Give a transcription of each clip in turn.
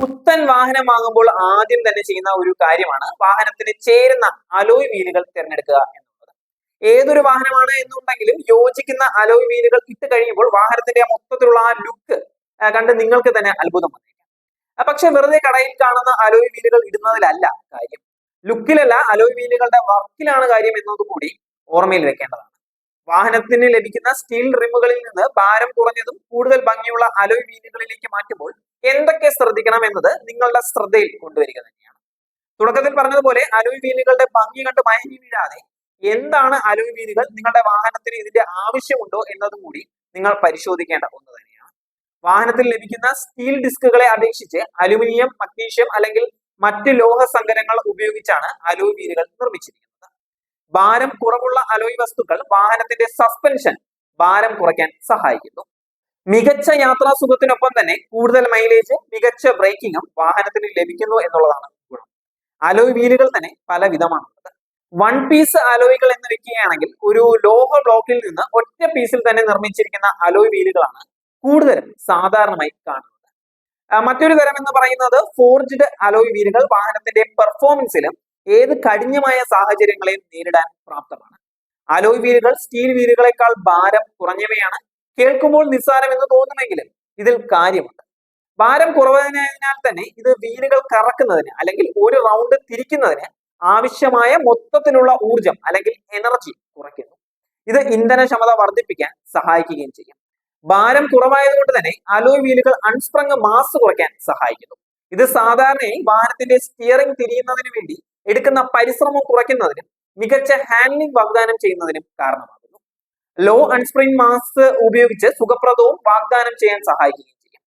പുത്തൻ വാഹനം വാങ്ങുമ്പോൾ ആദ്യം തന്നെ ചെയ്യുന്ന ഒരു കാര്യമാണ് വാഹനത്തിന് ചേരുന്ന അലോയ് വീലുകൾ തിരഞ്ഞെടുക്കുക എന്നുള്ളത്. ഏതൊരു വാഹനമാണ് എന്നുണ്ടെങ്കിലും യോജിക്കുന്ന അലോയ് വീലുകൾ ഇട്ട് കഴിയുമ്പോൾ വാഹനത്തിന്റെ മൊത്തത്തിലുള്ള ആ ലുക്ക് കണ്ട് നിങ്ങൾക്ക് തന്നെ അത്ഭുതം വന്നേക്കാം. പക്ഷെ വെറുതെ കടയിൽ കാണുന്ന അലോയ് വീലുകൾ ഇടുന്നതിലല്ല കാര്യം. ലുക്കിലല്ല അലോയ് വീലുകളുടെ വർക്കിലാണ് കാര്യം എന്നതുകൂടി ഓർമ്മയിൽ വെക്കേണ്ടതാണ്. വാഹനത്തിന് ലഭിക്കുന്ന സ്റ്റീൽ റിമുകളിൽ നിന്ന് ഭാരം കുറഞ്ഞതും കൂടുതൽ ഭംഗിയുള്ള അലോയ് വീലുകളിലേക്ക് മാറ്റുമ്പോൾ എന്തൊക്കെ ശ്രദ്ധിക്കണം എന്നത് നിങ്ങളുടെ ശ്രദ്ധയിൽ കൊണ്ടുവരിക തന്നെയാണ്. തുടക്കത്തിൽ പറഞ്ഞതുപോലെ അലോയ് വീലുകളുടെ ഭംഗി കണ്ട് മയങ്ങി വീഴാതെ എന്താണ് അലോയ് വീലുകൾ നിങ്ങളുടെ വാഹനത്തിന് ഇതിന്റെ ആവശ്യമുണ്ടോ എന്നതും കൂടി നിങ്ങൾ പരിശോധിക്കേണ്ട ഒന്ന് തന്നെയാണ്. വാഹനത്തിൽ ലഭിക്കുന്ന സ്റ്റീൽ ഡിസ്കുകളെ അപേക്ഷിച്ച് അലുമിനിയം മഗ്നീഷ്യം അല്ലെങ്കിൽ മറ്റ് ലോഹ സങ്കരങ്ങൾ ഉപയോഗിച്ചാണ് അലോയ് വീലുകൾ നിർമ്മിച്ചിരിക്കുന്നത്. ഭാരം കുറവുള്ള അലോയ് വസ്തുക്കൾ വാഹനത്തിന്റെ സസ്പെൻഷൻ ഭാരം കുറയ്ക്കാൻ സഹായിക്കുന്നു. മികച്ച യാത്രാ സുഖത്തിനൊപ്പം തന്നെ കൂടുതൽ മൈലേജ് മികച്ച ബ്രേക്കിങ്ങും വാഹനത്തിന് ലഭിക്കുന്നു എന്നുള്ളതാണ് ഗുണം. അലോയ് വീലുകൾ തന്നെ പല വിധമാണുള്ളത് വൺ പീസ് അലോയ്കൾ എന്ന് വെക്കുകയാണെങ്കിൽ ഒരു ലോഹ ബ്ലോക്കിൽ നിന്ന് ഒറ്റ പീസിൽ തന്നെ നിർമ്മിച്ചിരിക്കുന്ന അലോയ് വീലുകളാണ് കൂടുതലും സാധാരണമായി കാണുന്നത്. മറ്റൊരു തരം എന്ന് പറയുന്നത് ഫോർജ്ഡ് അലോയ് വീലുകൾ വാഹനത്തിന്റെ പെർഫോമൻസിലും ഏത് കഠിനമായ സാഹചര്യങ്ങളെയും നേരിടാൻ പ്രാപ്തമാണ്. അലോയ് വീലുകൾ സ്റ്റീൽ വീലുകളെക്കാൾ ഭാരം കുറഞ്ഞവയാണ് കേൾക്കുമ്പോൾ നിസ്സാരം എന്ന് തോന്നുമെങ്കിലും ഇതിൽ കാര്യമുണ്ട്. ഭാരം കുറവായതിനാൽ തന്നെ ഇത് വീലുകൾ കറക്കുന്നതിന് അല്ലെങ്കിൽ ഒരു റൗണ്ട് തിരിക്കുന്നതിന് ആവശ്യമായ മൊത്തത്തിലുള്ള ഊർജം അല്ലെങ്കിൽ എനർജി കുറയ്ക്കുന്നു. ഇത് ഇന്ധനക്ഷമത വർദ്ധിപ്പിക്കാൻ സഹായിക്കുകയും ചെയ്യും. ഭാരം കുറവായതുകൊണ്ട് തന്നെ അലോയ് വീലുകൾ അൺസ്പ്രങ് മാസ് കുറയ്ക്കാൻ സഹായിക്കുന്നു. ഇത് സാധാരണയായി വാഹനത്തിന്റെ സ്റ്റിയറിംഗ് തിരിയുന്നതിന് വേണ്ടി എടുക്കുന്ന പരിശ്രമം കുറയ്ക്കുന്നതിനും മികച്ച ഹാൻഡ്ലിംഗ് വാഗ്ദാനം ചെയ്യുന്നതിനും കാരണമാകുന്നു ലോ അൺസ്പ്രിംഗ് മാസ് ഉപയോഗിച്ച് സുഖപ്രദവും വാഗ്ദാനം ചെയ്യാൻ സഹായിക്കുകയും ചെയ്യും.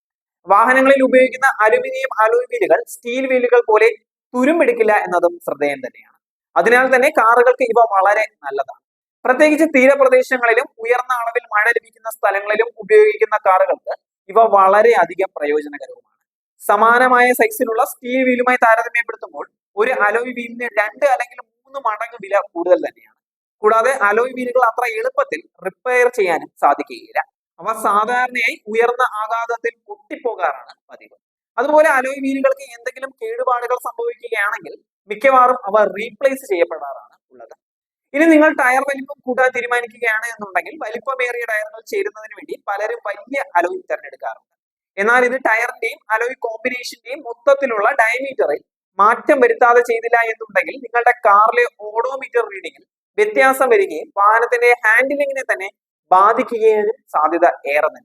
വാഹനങ്ങളിൽ ഉപയോഗിക്കുന്ന അലുമിനിയം അലോയ് വീലുകൾ സ്റ്റീൽ വീലുകൾ പോലെ തുരുമ്പെടുക്കില്ല എന്നതും ശ്രദ്ധേയം തന്നെയാണ്. അതിനാൽ തന്നെ കാറുകൾക്ക് ഇവ വളരെ നല്ലതാണ്. പ്രത്യേകിച്ച് തീരപ്രദേശങ്ങളിലും ഉയർന്ന അളവിൽ മഴ ലഭിക്കുന്ന സ്ഥലങ്ങളിലും ഉപയോഗിക്കുന്ന കാറുകൾക്ക് ഇവ വളരെ അധികം പ്രയോജനകരവുമാണ്. സമാനമായ സൈസിലുള്ള സ്റ്റീൽ വീലുമായി താരതമ്യപ്പെടുത്തുമ്പോൾ ഒരു അലോയ് വീലിന് രണ്ട് അല്ലെങ്കിൽ മൂന്ന് മടങ്ങ് വില കൂടുതൽ തന്നെയാണ്. കൂടാതെ അലോയ് വീലുകൾ അത്ര എളുപ്പത്തിൽ റിപ്പയർ ചെയ്യാനും സാധിക്കുകയില്ല. അവ സാധാരണയായി ഉയർന്ന ആഘാതത്തിൽ പൊട്ടിപ്പോകാറാണ് പതിവ്. അതുപോലെ അലോയ് വീലുകൾക്ക് എന്തെങ്കിലും കേടുപാടുകൾ സംഭവിക്കുകയാണെങ്കിൽ മിക്കവാറും അവ റീപ്ലേസ് ചെയ്യപ്പെടാറാണ് ഉള്ളത്. ഇനി നിങ്ങൾ ടയർ വലിപ്പം കൂട്ടാൻ തീരുമാനിക്കുകയാണ് എന്നുണ്ടെങ്കിൽ വലിപ്പമേറിയ ടയറുകൾ ചേരുന്നതിന് വേണ്ടി പലരും വലിയ അലോയ് തിരഞ്ഞെടുക്കാറുണ്ട്. എന്നാൽ ഇത് ടയറിന്റെയും അലോയ് കോമ്പിനേഷന്റെയും മൊത്തത്തിലുള്ള ഡയമീറ്ററിൽ മാറ്റം വരുത്താതെ ചെയ്തില്ല എന്നുണ്ടെങ്കിൽ നിങ്ങളുടെ കാറിലെ ഓഡോമീറ്റർ റീഡിങ്ങിൽ വ്യത്യാസം വരികയും വാഹനത്തിന്റെ ഹാൻഡിലിങ്ങിനെ തന്നെ ബാധിക്കുകയും സാധ്യത ഏറെ തന്നെ.